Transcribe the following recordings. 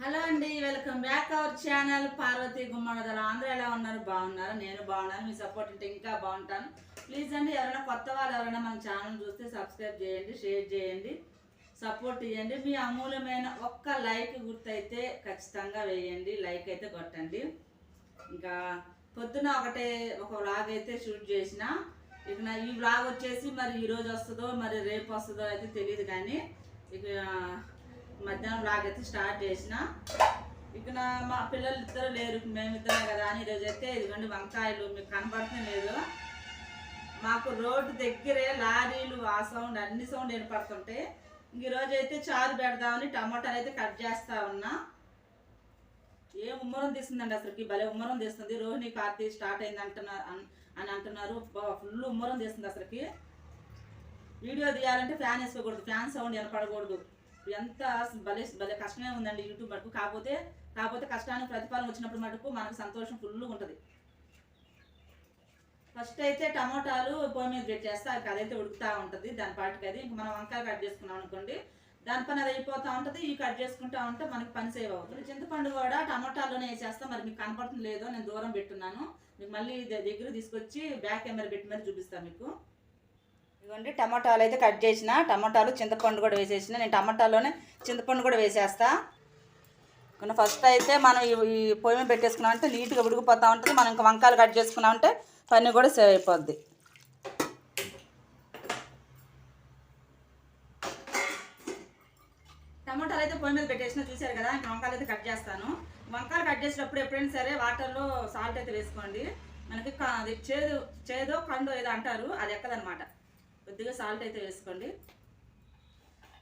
Hello అండి welcome back our channel. Parvathi Gummadadala అందరూ ఎలా ఉన్నారు? బాగున్నారు? నేను బాగున్నాను మీ సపోర్ట్ ఉంటే ఇంకా బాగుంటాను. ప్లీజ్ అండి ఎవరైనా కొత్త వాళ్ళు ఎవరైనా మన ఛానల్ చూస్తే సబ్స్క్రైబ్ చేయండి షేర్ చేయండి సపోర్ట్ ఇవ్వండి మీ అమూల్యమైన ఒక్క లైక్ గుర్తయితే ఖచ్చితంగా వేయండి లైక్ అయితే కొట్టండి. ఇంకా పొద్దున ఒకటే ఒక వ్లాగ్ అయితే షూట్ చేసిన. ఇక నా ఈ వ్లాగ్ వచ్చేసి మరి ఈరోజు వస్తుందో మరి రేపు వస్తుందో అయితే తెలియదు కానీ ఇక మధ్యాహ్నం లాగైతే స్టార్ట్ చేసిన. ఇక నా మా పిల్లలు ఇద్దరు లేరు మేమిద్దరం కదా అని ఈరోజు అయితే ఇదిగోండి వంకాయలు మీకు కనపడుతుంది లేదు. మాకు రోడ్డు దగ్గరే లారీలు ఆ సౌండ్ అన్ని సౌండ్ ఏర్పడుతుంటాయి ఇంక ఈరోజు అయితే చారు పెడదామని టమాటాలు అయితే కట్ చేస్తా ఉన్నా. ఏ ఉమ్మరం తీస్తుందండి అసలుకి? భలే ఉమ్మరం తీస్తుంది. రోహిణి కార్తీ స్టార్ట్ అయింది అంటున్నారు అని అంటున్నారు. ఫుల్ ఉమ్మరం తీస్తుంది అసలుకి. వీడియో తీయాలంటే ఫ్యాన్ వేసుకోకూడదు. ఫ్యాన్ సౌండ్ వినపడకూడదు. ఎంత భలే భలే కష్టమే ఉందండి యూట్యూబ్ మటుకు కాకపోతే కాకపోతే కష్టానికి ప్రతిఫలం వచ్చినప్పుడు మటుకు మనకు సంతోషం ఫుల్ ఉంటుంది. ఫస్ట్ అయితే టమాటాలు పొయ్యి మీద పెట్టేస్తే అది అదైతే ఉడుకుతూ ఉంటుంది. దాని పాటికి అది. ఇంక మనం వంకాయ కట్ చేసుకున్నాం అనుకోండి దాని పని అది అయిపోతూ ఉంటుంది. ఇవి కట్ చేసుకుంటా ఉంటే మనకి పని సేవ్ అవుతుంది. చింతపండు కూడా టమాటాలోనే వేసేస్తాం. మరి మీకు కనపడుతుంది లేదో నేను దూరం పెట్టున్నాను. మీకు మళ్ళీ దగ్గర తీసుకొచ్చి బ్యాక్ కెమెరా పెట్టి మరి చూపిస్తాను మీకు. ఇదిగోండి టమాటాలు అయితే కట్ చేసిన. టమాటాలు చింతపండు కూడా వేసేసిన. నేను టమాటాలోనే చింతపండు కూడా వేసేస్తా. కొన్ని ఫస్ట్ అయితే మనం ఈ పొయ్యి మీద పెట్టేసుకున్నాం అంటే నీట్గా ఉడికిపోతూ ఉంటుంది. మనం ఇంకా వంకాయలు కట్ చేసుకున్నాం అంటే పని కూడా సేవ్ అయిపోద్ది. టమాటాలు అయితే పొయ్యి మీద పెట్టేసిన చూశారు కదా? ఇంకా వంకాయలు అయితే కట్ చేస్తాను. వంకాయలు కట్ చేసేటప్పుడు ఎప్పుడైనా సరే వాటర్లో సాల్ట్ అయితే వేసుకోండి. మనకి అది చేదు చేదో కండు ఏదో అంటారు అది ఎక్కదనమాట కొద్దిగా సాల్ట్ అయితే వేసుకోండి.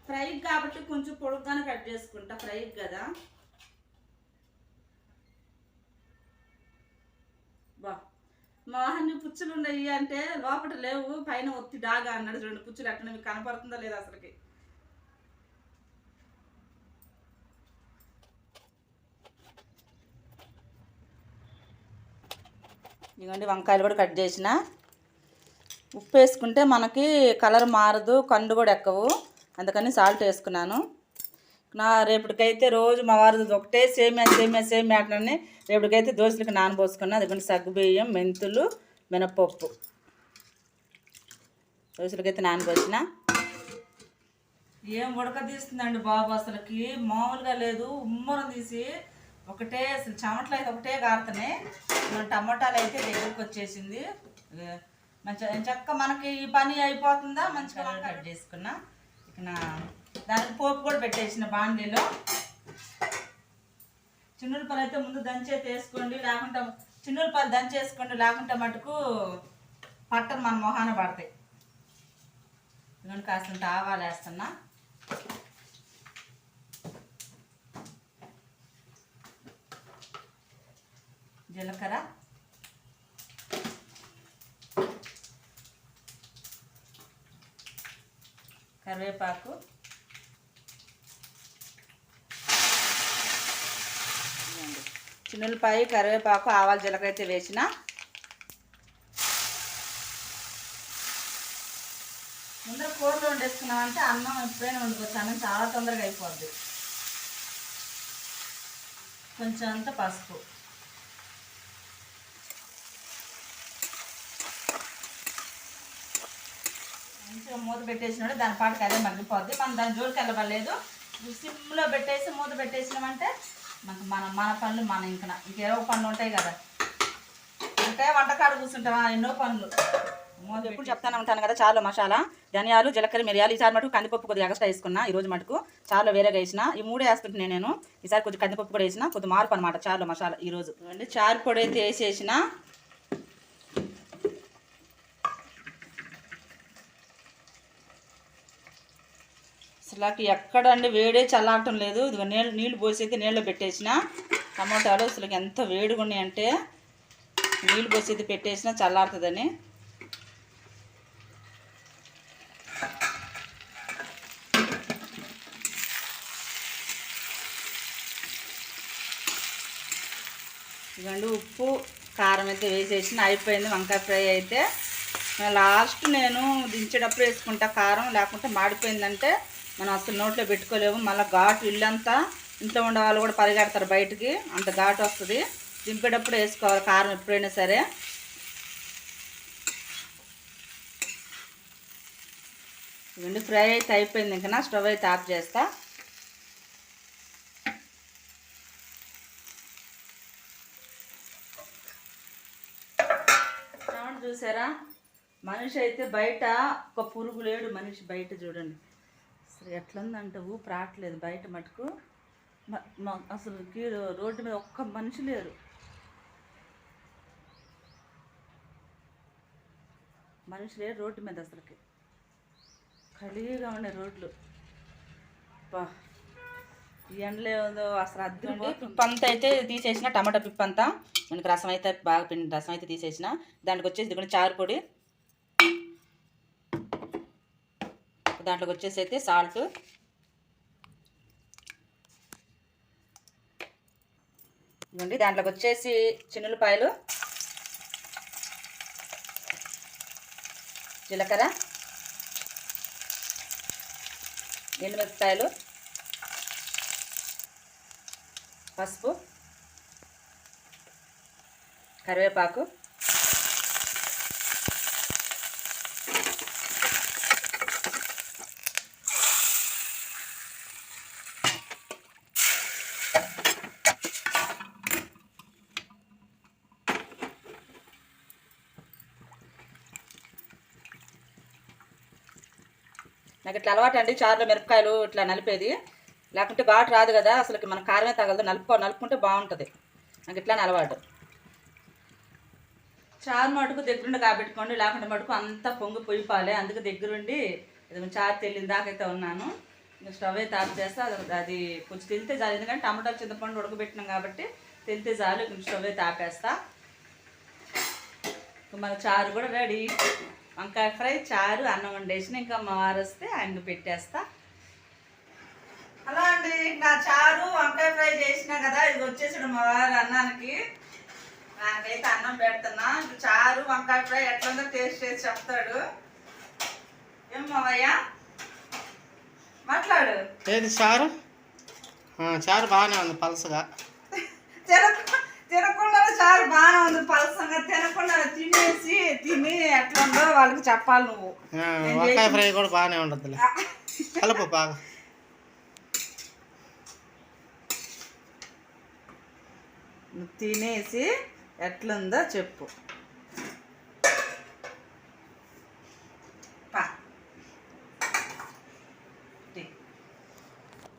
ఫ్రై కాబట్టి కొంచెం పొడుగ్గానే కట్ చేసుకుంటా ఫ్రై కదా. బా మోహన్ పుచ్చులు ఉన్నాయి అంటే లోపల లేవు పైన ఒత్తి డాగా అన్నాడు. రెండు పుచ్చులు అట్లా మీకు కనపడుతుందో లేదా అసలుకి? ఇదిగోండి వంకాయలు కూడా కట్ చేసిన. ఉప్పు వేసుకుంటే మనకి కలర్ మారదు కండు కూడా ఎక్కవు. అందుకని సాల్ట్ వేసుకున్నాను. నా రేపటికైతే రోజు మా వారి ఒకటే సేమియా సేమియా సేమియా అట్లనే రేపటికైతే దోశలకి నానబోసుకున్నాను అది సగ్గు బియ్యం మెంతులు మినపప్పు. దోశలకైతే నానబోసిన. ఏం ఉడక తీస్తుందండి బాబు అసలుకి? మామూలుగా లేదు. ఉమ్మరం తీసి ఒకటే అసలు చెమటలు అయితే ఒకటే కారుతున్నాయి. టమాటాలు అయితే దగ్గరికి వచ్చేసింది. మంచిగా చక్క మనకి ఈ పని అయిపోతుందా? మంచిగా కట్ చేసుకున్నా. ఇక నా దానికి పోపు కూడా పెట్టేసిన బాండీలో. చిన్నులపల్లి అయితే ముందు దంచేది వేసుకోండి. లేకుంటే చిన్నులపల్లి దంచేసుకోండి. లేకుంటే మటుకు పట్టను మన మొహాన పడతాయి. ఇదిగోండి కాస్తంత ఆవాలు వేస్తున్నా. జీలకర్ర. కరివేపాకు. చిన్నులపాయ కరివేపాకు ఆవాలు జీలకర్ర అయితే వేసిన. ముందర కూరలో వండేసుకున్నామంటే అన్నం ఎప్పుడైనా వండుకోవచ్చు. అన్నం చాలా తొందరగా అయిపోద్ది. కొంచెం అంత పసుపు. మంచిగా మూత పెట్టేసినాడు దాని పాటకి అదే మగ్గిపోద్ది. మనం దాని జోలికి వెళ్ళవలేదు సిమ్లో పెట్టేసి మూత పెట్టేసినామంటే మనకు మన మన పనులు మన ఇంకా ఇంకేవో పనులు ఉంటాయి కదా. అంటే వంటకాడు కూర్చుంటామా ఎన్నో పనులు. ఎప్పుడు చెప్తానే ఉంటాను కదా చాలా మసాలా ధనియాలు జీలకర్ర మిరియాలు ఈసారి మటుకు కందిపప్పు కొద్దిగా ఎక్స్ట్రా వేసుకున్నా ఈ రోజు మటుకు. చాలా వేరేగా వేసిన ఈ మూడే వేస్తుంటున్నాను నేను. ఈసారి కొంచెం కందిపప్పు కూడా వేసిన కొద్ది మార్పు అనమాట చారు మసాలా ఈ రోజు అంటే చారు పొడి అయితే వేసేసిన అసలు ఎక్కడండి? వేడే చల్లారటం లేదు. ఇదిగో నీళ్ళు నీళ్ళు పోసేది నీళ్ళు పెట్టేసిన. టమాటాలు అసలు ఎంత వేడిగా ఉన్నాయంటే నీళ్ళు పోసేది పెట్టేసిన చల్లారుతుందని. ఇదిగండి ఉప్పు కారం అయితే వేసేసిన. అయిపోయింది వంకాయ ఫ్రై అయితే. లాస్ట్ నేను దించేటప్పుడు వేసుకుంటా కారం లేకుంటే మాడిపోయిందంటే మనం అసలు నోట్లో పెట్టుకోలేము. మళ్ళీ ఘాటు ఇల్లంతా ఇంట్లో ఉండే వాళ్ళు కూడా పరిగెడతారు బయటికి. అంత ఘాటు వస్తుంది. దింపేటప్పుడు వేసుకోవాలి కారం ఎప్పుడైనా సరే. ఇవన్నీ ఫ్రై అయితే అయిపోయింది. ఇంకా నా స్టవ్ అయితే ఆఫ్ చేస్తా. చూసారా? మనిషి అయితే బయట ఒక పురుగు లేడు మనిషి బయట చూడండి. అసలు ఎట్లుందంటే ఊపు రావట్లేదు బయట మటుకు. అసలు రోడ్డు మీద ఒక్క మనిషి లేరు మనిషి లేరు రోడ్డు మీద అసలుకి. ఖాళీగా ఉన్నాయి రోడ్లు. బా ఎండలో ఏదో అసలు అద్దరు పిప్ప అంతా అయితే తీసేసిన టమాటా పిప్ప అంతా మనకి రసం అయితే బాగా పిండి రసం అయితే తీసేసిన. దాంట్లోకి వచ్చేసి ఇది కూడా చారు పొడి. దాంట్లోకి వచ్చేసి అయితే సాల్ట్. ఇవ్వండి దాంట్లోకి వచ్చేసి చిన్నులపాయలు జీలకర్ర ఎండుమిరపకాయలు పసుపు కరివేపాకు నాకు ఇట్లా అలవాటు అండి చారులో మిరపకాయలు ఇట్లా నలిపేది. లేకుంటే ఘాటు రాదు కదా అసలుకి మన కారమే తగలదు నలుపుకో నలుపుకుంటే బాగుంటుంది. నాకు ఇట్లానే అలవాటు. చారు మటుకు దగ్గరుండి కాబెట్టుకోండి లేకుంటే మటుకు అంతా పొంగి పొయ్యిపాలి అందుకే దగ్గరుండి ఇది చారు తెల్లిన దాకైతే ఉన్నాను. స్టవ్ అయితే ఆఫ్ చేస్తే అది అది కొంచెం తెలితే చాలు. ఎందుకంటే టమాటాలు చింతపండు ఉడకబెట్టినాం కాబట్టి తెలితే చాలు. కొంచెం స్టవ్ అయితే ఆపేస్తా మన చారు కూడా రెడీ. వంకాయ ఫ్రై చారు అన్నం వండేసిన. ఇంకా మా వస్తే ఆయన పెట్టేస్తా. హలో అండి నా చారు వంకాయ ఫ్రై చేసినా కదా. ఇది వచ్చేసాడు మా వారు అన్నానికి. నాకైతే అన్నం పెడుతున్నా. చారు వంకాయ ఫ్రై ఎట్లుందో టేస్ట్ చేసి చెప్తాడు. ఏం మావయ్యా? మాట్లాడు. ఏది చారు? చారు బాగానే ఉంది పలసగా. తినకు తినకుండా చారు బాగానే ఉంది పలసంగా. తినకుండా తినేసి తిని ఎట్లుందో వాళ్ళకి చెప్పాలి నువ్వు. వంకాయ ఫ్రై కూడా బాగానే ఉండదులే కలుపు బాగా. తినేసి ఎట్లుందో చెప్పు.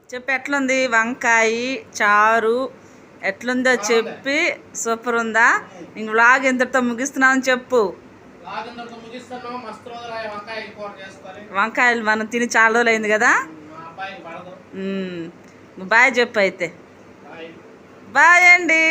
చెప్పు ఎట్లుంది? వంకాయ చారు ఎట్లుందో చెప్పి సూపర్ ఉందా ఇంక వ్లాగ్ ఇంతటితో ముగిస్తున్నాను చెప్పు వంకాయలు మనం తిని చాలా రోజులు అయింది కదా. బాయ్ చెప్పు అయితే. బాయ్ అండి.